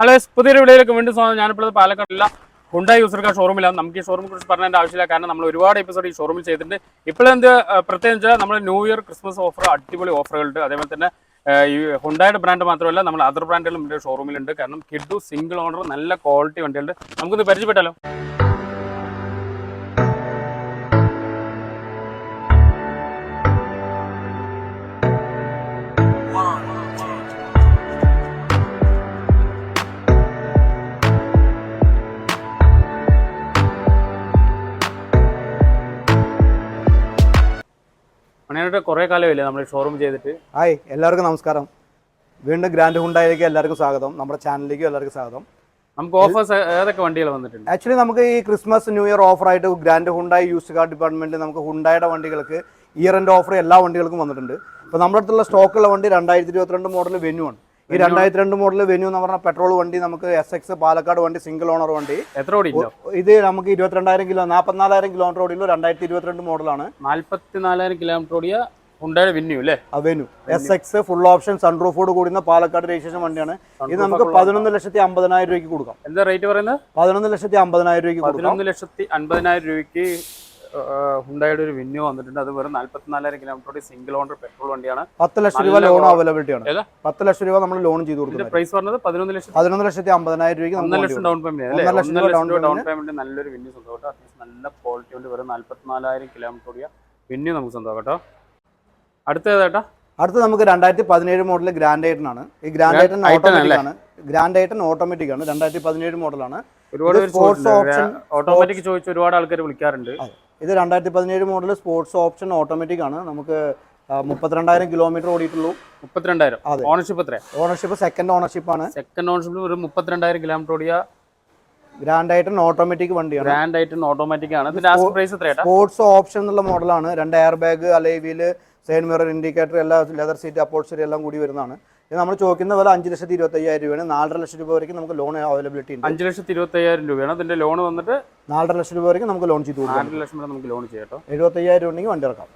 Hello പുതിയൊരു വീഡിയോയിലേക്ക് വീണ്ടും സ്വാഗതം. ഞാനിപ്പോൾ പാലക്കാടില്ല. ഹുണ്ടായി യൂസർക്കാർ ഷോറൂമിലാണ് നമുക്ക് ഈ ഷോറൂമിനെ കുറിച്ച് പറയേണ്ട ആവശ്യമില്ല. കാരണം നമ്മൾ ഒരുപാട് എപ്പിസോഡ് ഈ ഷോറൂമിൽ ചെയ്തിട്ടുണ്ട്. ഇപ്പോഴെന്ത് പ്രത്യേകിച്ച് നമ്മൾ ന്യൂ ഇയർ ക്രിസ്മസ് ഓഫർ അടിപൊളി ഓഫറുകളുണ്ട് അതേപോലെ തന്നെ ഈ ഹുണ്ടായുടെ ബ്രാൻഡ് മാത്രമല്ല നമ്മൾ അതർ ബ്രാൻഡുകളും ഷോറൂമിലുണ്ട് കാരണം കിഡു സിംഗിൾ ഓണർ നല്ല ക്വാളിറ്റി വണ്ടികളുണ്ട്. നമുക്കൊന്ന് പരിചയപ്പെട്ടാലോ? മണിയായിട്ട് കുറേ കാലമില്ലേ നമ്മൾ ഷോറൂം ചെയ്തിട്ട്? ഹായ് എല്ലാവർക്കും നമസ്കാരം. വീണ്ടും ഗ്രാൻഡ് ഹുണ്ടായിലേക്ക് എല്ലാവർക്കും സ്വാഗതം. നമ്മുടെ ചാനലിലേക്കും എല്ലാവർക്കും സ്വാഗതം. നമുക്ക് ഓഫേഴ്സ് ഏതൊക്കെ വണ്ടികൾ വന്നിട്ടുണ്ട്? ആക്ച്വലി നമുക്ക് ഈ ക്രിസ്മസ് ന്യൂ ഇയർ ഓഫർ ആയിട്ട് ഗ്രാൻഡ് ഹുണ്ടായി യൂസ്ഡ് കാർ ഡിപ്പാർട്ട്മെന്റിൽ നമുക്ക് ഹുണ്ടായുടെ വണ്ടികൾക്ക് ഇയർ എൻഡ് ഓഫർ എല്ലാ വണ്ടികൾക്കും വന്നിട്ടുണ്ട്. ഇപ്പോൾ നമ്മുടെ അടുത്തുള്ള സ്റ്റോക്കുള്ള വണ്ടി രണ്ടായിരത്തി ഇരുപത്തിരണ്ട് മോഡൽ വെന്യു ആണ്. ഈ രണ്ടായിരത്തി രണ്ട് മോഡൽ വെന്യൂ എന്ന് പറഞ്ഞ പെട്രോൾ വണ്ടി നമുക്ക് എസ് എക്സ് പാലക്കാട് വണ്ടി സിംഗിൾ ഓണർ വണ്ടി. എത്ര ഓടി ഇത് നമുക്ക് ഇരുപത്തിരണ്ടായിരം കിലോ നാൽപ്പത്തിനാലായിരം കിലോമീറ്റർ ഓടിയുള്ള രണ്ടായിരത്തി ഇരുപത്തിരണ്ട് മോഡലാണ് നാല്പത്തിനാലായിരം കിലോമീറ്റർ ഓടിയ ഹുണ്ടായുടെ വെന്യൂ അല്ലേ? Venue S X full option സൺറൂഫോട് കൂടുന്ന പാലക്കാട് രജിസ്ട്രേഷൻ വണ്ടിയാണ്. ഇത് നമുക്ക് പതിനൊന്ന് ലക്ഷത്തി അമ്പതിനായിരം രൂപയ്ക്ക് കൊടുക്കാം. എന്താ റേറ്റ് പറയുന്നത്? പതിനൊന്ന് ലക്ഷത്തി അമ്പതിനായിരം രൂപയ്ക്ക് പതിനൊന്ന് ലക്ഷത്തി അമ്പതിനായിരം രൂപയ്ക്ക് ഹുണ്ടായുടെ ഒരു വിന്യൂ വന്നിട്ടുണ്ട്. അത് വെറും നാല്പത്തിനാലായിരം കിലോമീറ്റർ സിംഗിൾ ഓണർ പെട്രോൾ വണ്ടിയാണ്. പത്ത് ലക്ഷം രൂപ ലോൺ. അവൈലബിലിറ്റി ആണ്? പത്ത് ലക്ഷം രൂപ നമ്മൾ ലോൺ ചെയ്ത് കൊടുക്കുന്നത്. പ്രൈസ് പറഞ്ഞത് പതിനൊന്ന് ലക്ഷം പതിനൊന്ന് ലക്ഷത്തി അമ്പതിനായിരം രൂപയ്ക്ക് ഒന്നര lakh down payment down payment നല്ലൊരു വിന്യൂ സ്വന്തമായിട്ട് അത്യാവശ്യം നല്ല ക്വാളിറ്റി ഉണ്ട്. വെറും നാല്പത്തിനാലായിരം കിലോമീറ്റർ ഓടിയ വിന്യൂ നമുക്ക് സ്വന്തമാക്കാം കേട്ടോ അടുത്ത ഏതാട്ടാ? അടുത്ത് നമുക്ക് രണ്ടായിരത്തി പതിനേഴ് മോഡൽ ഗ്രാൻഡ് ഐറ്റൻ ആണ്. ഈ ഗ്രാൻഡ് ഐറ്റൻ ഓട്ടോമാറ്റിക് ആണ്. ഗ്രാൻഡ് ഐറ്റൻ ഓട്ടോമാറ്റിക് ആണ്. രണ്ടായിരത്തി പതിനേഴ് മോഡലാണ് ഒരുപാട് ഓട്ടോമാറ്റിക് ചോദിച്ച് ഒരുപാട് ആൾക്കാർ വിളിക്കാറുണ്ട്. ഇത് രണ്ടായിരത്തി പതിനേഴ് മോഡൽ സ്പോർട്സ് ഓപ്ഷൻ ഓട്ടോമാറ്റിക് ആണ്. നമുക്ക് മുപ്പത്തിരണ്ടായിരം കിലോമീറ്റർ ഓടിയിട്ടുള്ളൂ. മുപ്പത്തിരണ്ടായിരം. അതെ. ഓണർഷിപ്പ് എത്രയാ? ഓണർഷിപ്പ് സെക്കൻഡ് ഓണർഷിപ്പ് ആണ്. സെക്കൻഡ് ഓണർഷിപ്പ് ഒരു മുപ്പത്തിരണ്ടായിരം കിലോമീറ്റർ ഓടിയ ഗ്രാൻഡ് ആയിട്ടും ഓട്ടോമാറ്റിക് വണ്ടിയാണ്. ഗ്രാൻഡ് ആയിട്ടും ഓട്ടോമാറ്റിക് ആണ്. പ്രൈസ് എത്രയാട്ടാ? സ്പോർട്സ് ഓപ്ഷൻ എന്നുള്ള മോഡലാണ് രണ്ട് air bag alloy wheel side mirror indicator എല്ലാ ലെതർ സീറ്റ് അപ്പോൾസറി എല്ലാം കൂടി വരുന്നതാണ്. ഇത് നമ്മൾ ചോദിക്കുന്ന പോലെ അഞ്ച് ലക്ഷത്തി ഇരുപത്തി അയ്യായിരം രൂപയാണ്. നാലര ലക്ഷം രൂപ വരെയും നമുക്ക് ലോൺ അവൈലബിലിറ്റി ഉണ്ട്. അഞ്ച് ലക്ഷത്തി ഇരുപത്തി അയ്യായിരം രൂപയാണ്. അതിന്റെ ലോൺ വന്നിട്ട് നാലര ലക്ഷം രൂപ വരെയും നമുക്ക് ലോൺ ചെയ്തു കൊടുക്കാം. നാല് ലക്ഷം വരെ നമുക്ക് ലോൺ ചെയ്യാം കേട്ടോ. എഴുപത്തി അയ്യായിരം രൂപ ഉണ്ടെങ്കിൽ വണ്ടി ഇറക്കാം.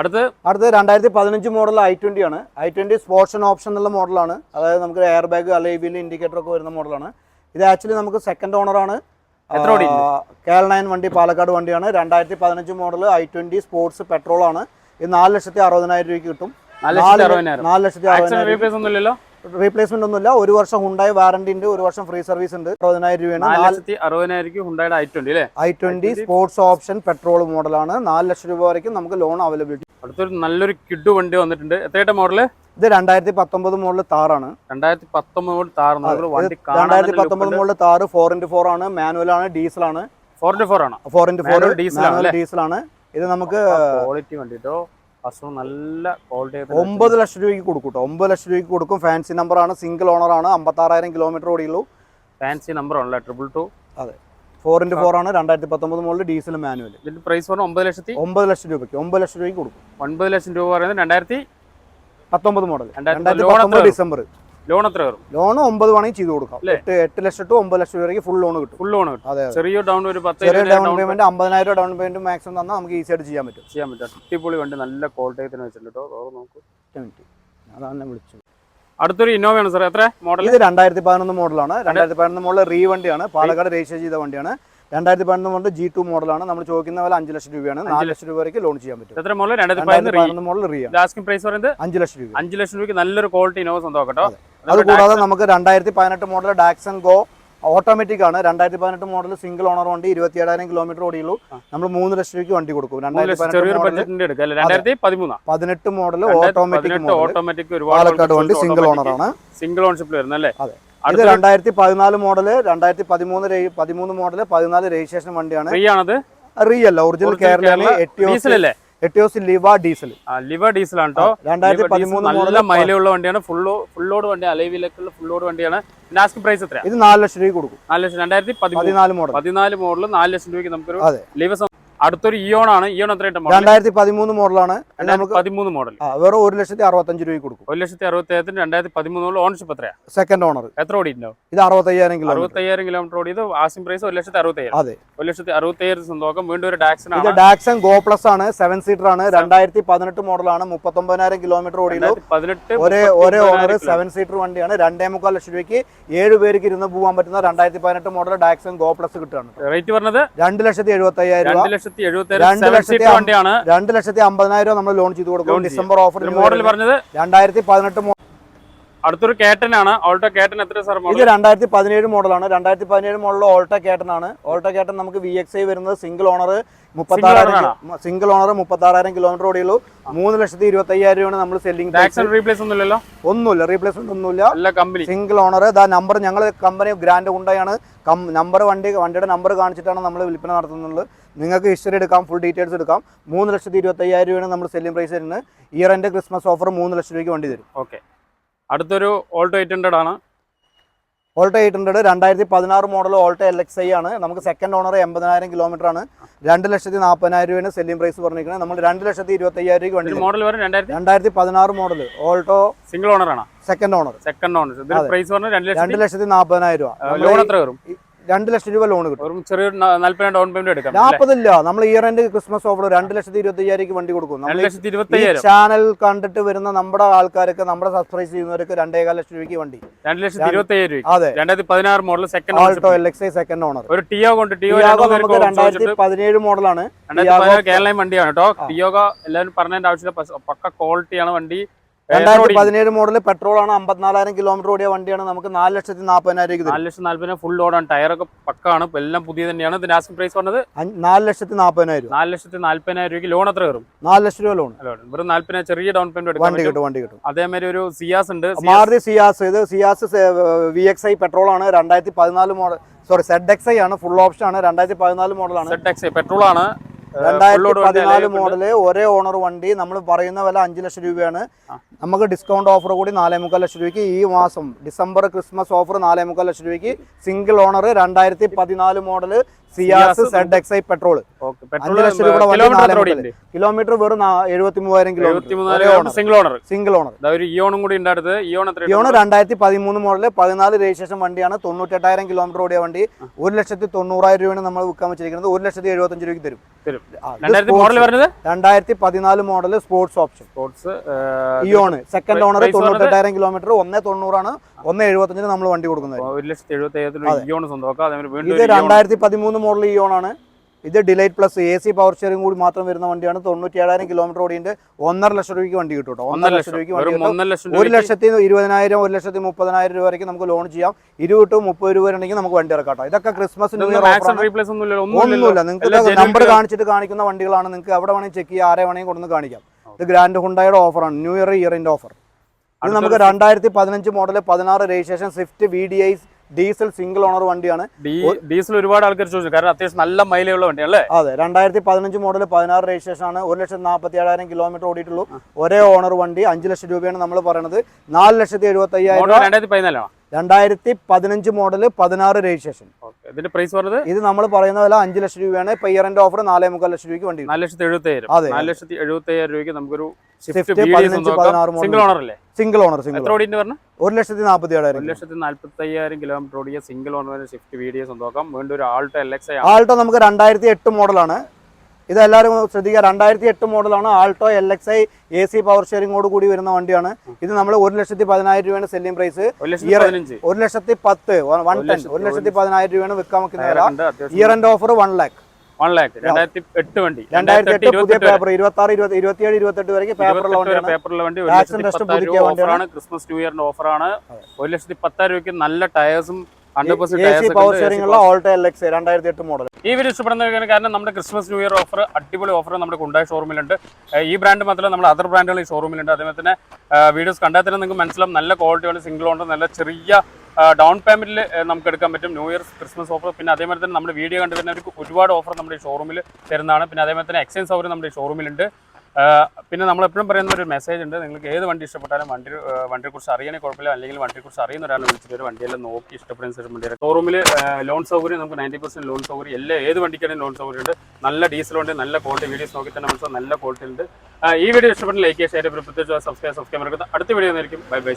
അടുത്ത് അടുത്ത് രണ്ടായിരത്തി പതിനഞ്ച് മോഡൽ ഐ ട്വന്റി ആണ്. I twenty sports and option എന്നുള്ള മോഡലാണ് അതായത് നമുക്ക് എയർ ബാഗ് അലൈവിൽ ഇൻഡിക്കേറ്റർ ഒക്കെ വരുന്ന മോഡലാണ് ഇത് ആക്ച്വലി നമുക്ക് സെക്കൻഡ് ഓണറാണ്? കേരള നയൻ വണ്ടി പാലക്കാട് വണ്ടിയാണ്. രണ്ടായിരത്തി പതിനഞ്ച് മോഡൽ ഐ ട്വന്റി സ്പോർട്സ് പെട്രോളാണ് ഇത് നാല് ലക്ഷത്തി അറുപതിനായിരം രൂപയ്ക്ക് കിട്ടും. നാല് ലക്ഷത്തി അറുപതിനായിരം. റീപ്ലേസ്മെന്റ് ഒന്നുമില്ല. ഒരു വർഷം ഹുണ്ടായി വാറണ്ടി ഉണ്ട്. ഒരു വർഷം ഫ്രീ സർവീസ് ഉണ്ട്. അറുപതിനായിരം രൂപയാണ്. I twenty i twenty sports option petrol മോഡലാണ് നാല് ലക്ഷം രൂപ വരയ്ക്കും നമുക്ക് ലോൺ അവൈലബിലിറ്റി അടുത്തൊരു നല്ലൊരു കിഡ് വണ്ടി വന്നിട്ടുണ്ട്. എത്രയായിട്ട് മോഡൽ ഇത് രണ്ടായിരത്തി പത്തൊമ്പത് മോഡൽ താറാണ് രണ്ടായിരത്തി പത്തൊമ്പത് മോഡൽ വണ്ടി രണ്ടായിരത്തി പത്തൊമ്പത് model Thar four into four ആണ്. മാനുവൽ ആണ്. ഡീസൽ ആണ്. ഫോർ ഇന്റു ഫോർ ആണ്? ഫോർ ഇന്റു ഫോർ ഡീസൽ ആണ്. ഇത് നമുക്ക് ക്വാളിറ്റി വണ്ടി കസ്റ്റമർ നല്ല ക്വാളിറ്റി ഒമ്പത് ലക്ഷം രൂപയ്ക്ക് കൊടുക്കും കേട്ടോ ഒമ്പത് ലക്ഷം രൂപയ്ക്ക് കൊടുക്കും. ഫാൻസി നമ്പർ ആണ്. സിംഗിൾ ഓണർ ആണ്. അമ്പത്താറായിരം കിലോമീറ്റർ ഓടിയുള്ളൂ. ഫാൻസി നമ്പർ ആണല്ലേ? ട്രിപ്പിൾ ടു അതെ. ഫോർ ഇന്റു ഫോർ ആണ്. രണ്ടായിരത്തി പത്തൊമ്പത് മോഡൽ ഡീസൽ മാനുവൽ ഇതിന്റെ പ്രൈസ് പറഞ്ഞാൽ ഒമ്പത് ലക്ഷത്തി? ഒമ്പത് ലക്ഷം രൂപയ്ക്ക്. ഒമ്പത് ലക്ഷം രൂപയ്ക്ക് കൊടുക്കും. ഒൻപത് ലക്ഷം രൂപ പറയുന്നത് രണ്ടായിരത്തി പത്തൊമ്പത് മോഡൽ രണ്ടായിരത്തി ഡിസംബർ ലോൺ എത്ര വരും ലോൺ ഒമ്പത് വേണമെങ്കിൽ ചെയ്ത് കൊടുക്കാം? എട്ട് എട്ട് ലക്ഷം ടു ഒമ്പത് ലക്ഷം രൂപയ്ക്ക് ഫുൾ ലോൺ കിട്ടും. ഫുൾ ലോൺ കിട്ടും. അതെ ചെറിയ ഡൗൺ ഒരു പത്ത് ചെറിയ ഡൗൺ പേയ്മെന്റ് അമ്പതിനായിരം ഡൗൺ പേയ്മെന്റ് മാക്സിമം തന്നാൽ നമുക്ക് ഈസി ആയിട്ട് ചെയ്യാൻ പറ്റും. ചെയ്യാൻ പറ്റും. അടിപൊളി വണ്ടി നല്ല ക്വാളിറ്റി തന്നെ വെച്ചിട്ടുണ്ട് കേട്ടോ. നോക്കൂ. അതാണ് ഞാൻ വിളിച്ചത്. അടുത്തൊരു ഇന്നോവയാണ് സാർ എത്ര മോഡൽ ഇത് രണ്ടായിരത്തി പതിനൊന്ന് മോഡലാണ്. രണ്ടായിരത്തി പതിനൊന്ന് മോഡൽ റീ വണ്ടിയാണ്. പാലക്കാട് രജിസ്റ്റർ ചെയ്ത വണ്ടിയാണ്. രണ്ടായിരത്തി പതിനൊന്ന് മോഡൽ ജി ടു മോഡലാണ്. നമ്മൾ ചോദിക്കുന്ന പോലെ അഞ്ച് ലക്ഷം രൂപയാണ്. നാല് ലക്ഷം. രൂപ വരെ ലോൺ ചെയ്യാൻ പറ്റും. എത്ര മോഡൽ രണ്ടായിരത്തി പതിനൊന്ന് മോഡൽ റീ ആണ് ലാസ്റ്റിംഗ് പ്രൈസ് പറയുന്നത്? അഞ്ച് ലക്ഷം രൂപ. അഞ്ച് ലക്ഷം രൂപയ്ക്ക് നല്ലൊരു ക്വാളിറ്റി ഇന്നോവ സ്വന്തം കേട്ടോ. അത് കൂടാതെ നമുക്ക് രണ്ടായിരത്തി പതിനെട്ട് മോഡൽ ഡാക്സൺ ഗോ ഓട്ടോമാറ്റിക് ആണ്. രണ്ടായിരത്തി പതിനെട്ട് മോഡൽ സിംഗിൾ ഓണർ വണ്ടി ഇരുപത്തി ഏഴായിരം കിലോമീറ്റർ ഓടിയുള്ളൂ നമ്മൾ മൂന്ന് ലക്ഷം രൂപയ്ക്ക് വണ്ടി കൊടുക്കും. രണ്ടായിരത്തി പതിനെട്ട് മോഡൽ ഓട്ടോമാറ്റിക് ഓട്ടോമാറ്റിക് പാലക്കാട് വണ്ടി സിംഗിൾ ഓണർ ആണ്. സിംഗിൾ ഓൺഷിപ്പിൽ വരുന്നത് അല്ലേ അതെ. ഇത് രണ്ടായിരത്തി പതിനാല് മോഡൽ രണ്ടായിരത്തി പതിമൂന്ന് പതിമൂന്ന് മോഡൽ പതിനാല് രജിസ്ട്രേഷൻ വണ്ടിയാണ്. റീ അല്ല. ഒറിജിനൽ കേരള അല്ലേ? എട്ടിയോസ് ലിവ ഡീസൽ. ലിവ ഡീസൽ ആണോ രണ്ടായിരത്തി പതിമൂന്ന് നല്ല ഉള്ള വണ്ടിയാണ്. ഫുൾ ഫുൾ ലോഡ് വണ്ടി അലൈവിലേക്കുള്ള ഫുള്ളോട് വണ്ടിയാണ്. ലാസ്റ്റ് പ്രൈസ് എത്രയാണ് ഇത് നാല് ലക്ഷം രൂപ കൊടുക്കും. നാല് ലക്ഷം രണ്ടായിരത്തി പതിനാല് മോഡൽ പതിനാല് മോഡൽ നാല് ലക്ഷം രൂപയ്ക്ക് നമുക്കൊരു ലിവർ അടുത്തൊരു ഇയോൺ ആണ്. ഇയോൺ എത്ര മോഡൽ രണ്ടായിരത്തി പതിമൂന്ന് മോഡലാണ് പതിമൂന്ന് മോഡൽ വേറെ ഒരു ലക്ഷത്തി അറുപത്തഞ്ച് രൂപ കൊടുക്കും. ഒരു ലക്ഷത്തി അറുപത്തി രണ്ടായിരത്തി പതിമൂന്ന് ഓണർഷിപ്പ് എത്രയാ? സെക്കൻഡ് ഓണർ എത്ര ഓടിയിട്ടുണ്ടാവും? ഇത് അറുപത്തയ്യായിരം കിലോ അറുപത്തയ്യായിരം കിലോമീറ്റർ ഓടിയത് ആസിം പ്രൈസ് ഒരു ലക്ഷത്തി അറുപത്തയ്യായിരം. അതെ. ഒരു ലക്ഷത്തി അറുപത്തയ്യായിരം സ്വന്തം വീണ്ടും ഒരു ഡാക്സൺ ഇത് ആണ്. ഡാക്സൺ ഗോ പ്ലസ് ആണ്. സെവൻ സീറ്റർ ആണ്. രണ്ടായിരത്തി പതിനെട്ട് മോഡലാണ് മുപ്പത്തൊമ്പതിനായിരം കിലോമീറ്റർ ഓടി പതിനെട്ട് ഒരേ ഒരേ ഓണർ സെവൻ സീറ്റർ വണ്ടിയാണ്. രണ്ടേ മുക്കാൽ ലക്ഷം രൂപയ്ക്ക് ഏഴ് പേർക്ക് ഇരുന്ന് പോകാൻ പറ്റുന്ന രണ്ടായിരത്തി പതിനെട്ട് മോഡൽ ഡാക്സൺ ഗോ പ്ലസ് കിട്ടുകയാണ്. റേറ്റ് പറഞ്ഞത്? രണ്ട് ലക്ഷത്തി എഴുപത്തി അയ്യായിരം രൂപ. രണ്ട് ലക്ഷത്തി എഴുപത്തി രണ്ട് ലക്ഷത്തി വണ്ടിയാണ്. രണ്ട് ലക്ഷത്തി അമ്പതിനായിരം നമ്മൾ ലോൺ ചെയ്ത് കൊടുക്കും. ഡിസംബർ ഓഫർ മോഡൽ പറഞ്ഞത് രണ്ടായിരത്തി പതിനെട്ട് അടുത്തൊരു കേട്ടനാണ്. ഓൾട്ടോ കേട്ടൻ എത്ര സാർ ഇത് രണ്ടായിരത്തി പതിനേഴ് മോഡലാണ്. രണ്ടായിരത്തി പതിനേഴ് മോഡൽ ഓൾട്ടോ കേട്ടൻ ആണ് ഓൾട്ടോ കേട്ടൻ നമുക്ക് വി എക്സ് ഐ വരുന്നത് സിംഗിൾ ഓണർ മുപ്പത്താറായിരം സിംഗിൾ ഓണർ മുപ്പത്താറായിരം കിലോമീറ്റർ ഓടിയുള്ളൂ. മൂന്ന് ലക്ഷത്തി ഇരുപത്തി അയ്യായിരം രൂപയാണ് നമ്മൾ സെല്ലിംഗ് റീപ്ലേസ് ഒന്നുമില്ലല്ലോ? ഒന്നുമില്ല. റീപ്ലേസ്മെന്റ് ഒന്നുമില്ല. സിംഗിൾ ഓണർ ദാ നമ്പർ ഞങ്ങൾ കമ്പനി ഗ്രാൻഡ് ഉണ്ടായാണ് നമ്പർ വണ്ടി വണ്ടിയുടെ നമ്പർ കാണിച്ചിട്ടാണ് നമ്മൾ വിൽപ്പന നടത്തുന്നത്. നിങ്ങൾക്ക് ഹിസ്റ്ററി എടുക്കാം ഫുൾ ഡീറ്റെയിൽസ് എടുക്കാം. മൂന്ന് ലക്ഷത്തി ഇരുപത്തയ്യായിരം രൂപയാണ് നമ്മൾ സെല്ലിംഗ് പ്രൈസ് തരുന്നത് ഇയർ എന്റെ ക്രിസ്മസ് ഓഫർ മൂന്ന് ലക്ഷം രൂപയ്ക്ക് വണ്ടി തരും. ഓക്കെ അടുത്തൊരു ഓൾട്ടോ എയ്റ്റ് ഹൺഡ്രഡ് ആണ്. ഓൾട്ടോ എയ്റ്റ് ഹൺഡ്രഡ് രണ്ടായിരത്തി പതിനാറ് model Alto L X I ആണ്. നമുക്ക് സെക്കൻഡ് ഓണർ എൺപതിനായിരം കിലോമീറ്റർ ആണ്. രണ്ട് ലക്ഷത്തി നാൽപ്പതിനായിരം രൂപയാണ് സെല്ലിംഗ് പ്രൈസ് പറഞ്ഞിരിക്കുന്നത്. നമ്മൾ രണ്ട് ലക്ഷത്തി ഇരുപത്തി അയ്യായിരം രൂപയ്ക്ക് വണ്ടി. മോഡൽ രണ്ടായിരത്തി? പതിനാറ് മോഡൽ ഓൾട്ടോ സിംഗിൾ ഓണർ ആണ്? Second owner second owner price രണ്ട് ലക്ഷത്തി നാൽപ്പതിനായിരം രൂപ. ലോൺ എത്ര വരും രണ്ട് ലക്ഷം രൂപ ലോൺ കിട്ടും. ചെറിയൊരു നാല്പതിനായിരം ഡൗൺ പേയ്മെന്റ് എടുക്കാം? നാൽപ്പതില്ല നമ്മൾ ഇയർ എൻഡ് ക്രിസ്മസ് ഓഫർ രണ്ട് ലക്ഷത്തി ഇരുപത്തി അയ്യായിരം വണ്ടി കൊടുക്കും. ചാനൽ കണ്ടിട്ട് വരുന്ന നമ്മുടെ ആൾക്കാർക്ക് നമ്മുടെ സബ്സ്ക്രൈബ് ചെയ്യുന്നവർക്ക് രണ്ടേകാൽ ലക്ഷം രൂപയ്ക്ക് വണ്ടി. രണ്ട് ലക്ഷത്തി ഇരുപത്തി അയ്യായിരം രൂപ അതെ. രണ്ടായിരത്തി പതിനാറ് model second Alto L X I second owner ഒരു ടിയോ കൊണ്ട് ടിയോ നമുക്ക് രണ്ടായിരത്തി പതിനേഴ് മോഡലാണ് കേരള വണ്ടിയാണ് കേട്ടോ ടിയോഗ എല്ലാവരും പറഞ്ഞതിന്റെ ആവശ്യമില്ല. പക്ക ക്വാളിറ്റിയാണ് വണ്ടി. രണ്ടായിരത്തി പതിനേഴ് മോഡൽ പെട്രോൾ ആണ് അമ്പത്തിനാലായിരം കിലോമീറ്റർ ഓടിയ വണ്ടിയാണ്. നമുക്ക് നാല് ലക്ഷത്തി നാൽപ്പതിനായിരം നാല് ലക്ഷത്തി നാല്പതിനായിരം ഫുൾ ലോഡാണ് ടയറൊക്കെ പക്കാണ്. എല്ലാം പുതിയ തന്നെയാണ്. ഇതിന്റെ ആസ്കിംഗ് പ്രൈസ് പറഞ്ഞത് നാല് ലക്ഷത്തി നാൽപ്പതിനായിരം നാല് ലക്ഷത്തി നാല്പതിനായിരം രൂപയ്ക്ക് ലോൺ എത്ര കയറും? നാല് ലക്ഷം രൂപ ലോൺ വെറും നാല്പതിനായിരം ചെറിയ ഡൗൺ പേയ്മെന്റ് വണ്ടി കിട്ടും വണ്ടി കിട്ടും. അതേമാതിരി ഒരു സിയാസ് ഉണ്ട്. മാറുതി സിയാസ് ഇത് Ciaz V X I petrol ആണ്. രണ്ടായിരത്തി പതിനാല് model sorry Z X I ആണ്. ഫുൾ ഓപ്ഷൻ ആണ്. രണ്ടായിരത്തി പതിനാല് മോഡലാണ്. സെഡ് എക്സ് ഐ പെട്രോൾ ആണ്. രണ്ടായിരത്തി പതിനാല് മോഡൽ ഒരേ ഓണർ വണ്ടി. നമ്മൾ പറയുന്ന വില അഞ്ച് ലക്ഷം രൂപയാണ്. നമുക്ക് ഡിസ്കൗണ്ട് ഓഫർ കൂടി നാലേ മുക്കാൽ ലക്ഷം രൂപയ്ക്ക് ഈ മാസം ഡിസംബർ ക്രിസ്മസ് ഓഫർ നാലേ മുക്കാൽ ലക്ഷം രൂപയ്ക്ക് സിംഗിൾ ഓണർ രണ്ടായിരത്തി പതിനാല് model Ciaz Z X I petrol kilometre വെറും എഴുപത്തി മൂവായിരം kilometre. Single owner single owner ഒരു ഇയോണും കൂടി ഉണ്ടായിരുന്നത് ഇയോൺ രണ്ടായിരത്തി പതിമൂന്ന് മോഡൽ പതിനാല് രജിസ്ട്രേഷൻ വണ്ടിയാണ്. തൊണ്ണൂറ്റെട്ടായിരം കിലോമീറ്റർ ഓടിയ വണ്ടി. ഒരു ലക്ഷത്തി തൊണ്ണൂറായിരം രൂപയാണ് നമ്മൾ വിൽക്കാൻ വെച്ചിരിക്കുന്നത്. ഒരു ലക്ഷത്തി എഴുപത്തഞ്ച് രൂപയ്ക്ക് തരും. രണ്ടായിരത്തി പതിനാല് model sports option sports Eon second owner തൊണ്ണൂറ്റി തൊണ്ണൂറ്റെട്ടായിരം കിലോമീറ്റർ ഒന്നേ തൊണ്ണൂറാണ്. ഒന്ന് എഴുപത്തഞ്ചിന് നമ്മൾ വണ്ടി കൊടുക്കുന്നത്. ഇത് രണ്ടായിരത്തി പതിമൂന്ന് മോഡൽ ഇയോണാണ് ആണ്. ഇത് delight plus A C power sharing കൂടി മാത്രം വരുന്ന വണ്ടിയാണ്. തൊണ്ണൂറ്റി ഏഴായിരം കിലോമീറ്റർ ഓടിയുണ്ട്. ഒന്നര ലക്ഷം രൂപയ്ക്ക് വണ്ടി കിട്ടും കേട്ടോ. ഒന്നര ലക്ഷം രൂപയ്ക്ക് വണ്ടി കിട്ടും. ഒരു ലക്ഷത്തി ഇരുപതിനായിരം ഒരു ലക്ഷത്തി മുപ്പതിനായിരം രൂപ വരെയ്ക്ക് നമുക്ക് ലോൺ ചെയ്യാം. ഇരുപത് ടു മുപ്പത് രൂപ ഉണ്ടെങ്കിൽ നമുക്ക് വണ്ടി ഇറക്കാം ഇതൊക്കെ ക്രിസ്മസ് ന്യൂ മാക്സ് ഓഫറാണ് റീപ്ലേസ് ഒന്നുമില്ല. നിങ്ങൾക്ക് നമ്പർ കാണിച്ചിട്ട് കാണിക്കുന്ന വണ്ടികളാണ്. നിങ്ങൾക്ക് എവിടെ വേണമെങ്കിൽ ചെക്ക് ചെയ്യാം ആരെ വേണമെങ്കിൽ കൊണ്ടുവന്ന് കാണിക്കാം. ഇത് ഗ്രാൻഡ് ഹുണ്ടായുടെ ഓഫറാണ് ന്യൂ ഇയർ ഇയറിന്റെ ഓഫർ ഇത് നമുക്ക് രണ്ടായിരത്തി പതിനഞ്ച് മോഡൽ പതിനാറ് registration Swift V D I diesel single owner വണ്ടിയാണ്. ഡീസൽ ഒരുപാട് ആൾക്കാർ ചോദിച്ചു. കാരണം അത്യാവശ്യം നല്ല മൈലുള്ള അല്ലേ? അതെ രണ്ടായിരത്തി പതിനഞ്ച് മോഡൽ പതിനാറ് രജിസ്ട്രേഷൻ ആണ്. ഒരു ലക്ഷത്തി നാൽപ്പത്തി ഏഴായിരം കിലോമീറ്റർ ഓടിയിട്ടുള്ളൂ ഒരേ ഓണർ വണ്ടി അഞ്ച് ലക്ഷം രൂപയാണ് നമ്മൾ പറയുന്നത് നാല് ലക്ഷത്തി എഴുപത്തി അയ്യായിരം രണ്ടായിരത്തി പതിനാലാണ് രണ്ടായിരത്തി പതിനഞ്ച് മോഡൽ പതിനാറ് രജിസ്ട്രേഷൻ ഇതിന്റെ പ്രൈസ് പറഞ്ഞത്? ഇത് നമ്മൾ പറയുന്ന വില അഞ്ച് ലക്ഷം രൂപയാണ്. ഇപ്പൊ ഇയറിന്റെ ഓഫർ നാലേ മുക്കാൽ ലക്ഷം രൂപയ്ക്ക് വണ്ടി നാല് ലക്ഷത്തി എഴുപത്തി അതെ. നാല് ലക്ഷത്തി എഴുപത്തി അയ്യായിരം രൂപയ്ക്ക് നമുക്കൊരു സിഫ്റ്റ് പതിനഞ്ച് പതിനാറ് മോഡൽ സിംഗിൾ ഓണർ അല്ലേ? സിംഗിൾ ഓണർ സിംഗിൾ ഓടിന്റെ പറഞ്ഞു? ഒരു ലക്ഷത്തി നാൽപ്പത്തി ഏഴായിരം ഒരു ലക്ഷത്തി നാല്പത്തി അയ്യായിരം കിലോമീറ്റർ ഓടിയ സിംഗിൾ ഓണർ സ്വിഫ്റ്റ് വീഡിയോ നോക്കാം. വീണ്ടും ഒരു ആൾട്ടോ എൽ എക്സ് ആൾട്ടോ നമുക്ക് രണ്ടായിരത്തി എട്ട് മോഡലാണ് ഇത് എല്ലാവരും ശ്രദ്ധിക്കുക രണ്ടായിരത്തി എട്ട് മോഡലാണ് Alto L X I A C power ഷെയറിംഗോട് കൂടി വരുന്ന വണ്ടിയാണ്. ഇത് നമ്മൾ ഒരു ലക്ഷത്തി പതിനായിരം രൂപയാണ് സെല്ലിംഗ് പ്രൈസ് ഒരു ലക്ഷത്തി പത്ത് വൺ ടെൻ ഒരു ലക്ഷത്തി പതിനായിരം രൂപയാണ് വിൽക്കാൻ വെക്കുന്ന year end offer one lakh one lakh രണ്ടായിരത്തി എട്ട് വണ്ടി. രണ്ടായിരത്തി എട്ട് പുതിയ പേപ്പർ ഇരുപത്തി ആറ് ഇരുപത്തി ഇരുപത്തിയേഴ് ഇരുപത്തെട്ട് വരെയ്ക്ക് പേപ്പറുള്ള പേപ്പറുള്ള വണ്ടി. ഒരു ലക്ഷത്തി പത്തായിരം രൂപ ഓഫറാണ് ക്രിസ്മസ് ന്യൂ ഇയറിന്റെ ഓഫറാണ് ഒരു ലക്ഷത്തി പത്തായിരം രൂപയ്ക്ക് നല്ല ടയേഴ്സും hundred A C power steering ഉള്ള ഓൾട്ടോ എൽ എക്സ് രണ്ടായിരത്തി എട്ട് മോഡൽ ഈ വീഡിയോ ഇഷ്ടപ്പെടുന്ന കാരണം നമ്മുടെ ക്രിസ്മസ് ന്യൂ ഇയർ ഓഫർ അടിപൊളി ഓഫർ നമ്മുടെ കുണ്ടായ ഷോറൂമിലുണ്ട് ഈ ബ്രാൻഡ് മാത്രമല്ല നമ്മുടെ അതർ ബ്രാൻഡുകൾ ഈ ഷോറൂമിലുണ്ട് അതേപോലെ തന്നെ വീഡിയോസ് കണ്ടാൽ തന്നെ നിങ്ങൾക്ക് മനസ്സിലാവും നല്ല ക്വാളിറ്റിയുള്ള സിംഗിൾ ഉണ്ട് നല്ല ചെറിയ ഡൗൺ പേയ്മെന്റിൽ നമുക്ക് എടുക്കാൻ പറ്റും. ന്യൂ ഇയർ ക്രിസ്മസ് ഓഫർ പിന്നെ അതേപോലെ തന്നെ നമ്മുടെ വീഡിയോ കണ്ടു ഒരുപാട് ഓഫർ നമ്മുടെ ഈ ഷോറൂമിൽ തരുന്നതാണ്. പിന്നെ അതേപോലെ തന്നെ എക്സ്ചേഞ്ച് സൗകര്യം നമ്മുടെ ഈ ഷോറൂമിലുണ്ട് പിന്നെ നമ്മൾ എപ്പോഴും പറയുന്ന ഒരു മെസ്സേജ് ഉണ്ട്. നിങ്ങൾക്ക് ഏത് വണ്ടി ഇഷ്ടപ്പെട്ടാലും വണ്ടി വണ്ടിയെ കുറിച്ച് അറിയാനേ കുഴപ്പമില്ല. അല്ലെങ്കിൽ വണ്ടിയെ കുറിച്ച് അറിയുന്ന ഒരാളെ വിളിച്ചിട്ട് ഒരു വണ്ടിയെല്ലാം നോക്കി ഇഷ്ടപ്പെടുന്ന ശേഷം വണ്ടി ഷോറൂമിൽ ലോൺ സൗകര്യം നമുക്ക് നയന്റി പെർസെന്റ് ലോൺ സൗകര്യം എല്ലാ ഏത് വണ്ടിക്കാണെങ്കിലും ലോൺ സൗകര്യം ഉണ്ട് നല്ല ഡീസൽ ഉണ്ട് നല്ല ക്വാളിറ്റി വീഡിയോസ് നോക്കി തന്നെ മനസ്സിലാവും. നല്ല ക്വാളിറ്റി ഉണ്ട്. ഈ വീഡിയോ ഇഷ്ടപ്പെട്ട ലൈക്ക് ചെയ്യുക ഷെയർ പ്രത്യേകിച്ച് സബ്സ്ക്രൈബ് സബ്സ്ക്രൈബ് അടുത്ത വീഡിയോ ആയിരിക്കും. Bye bye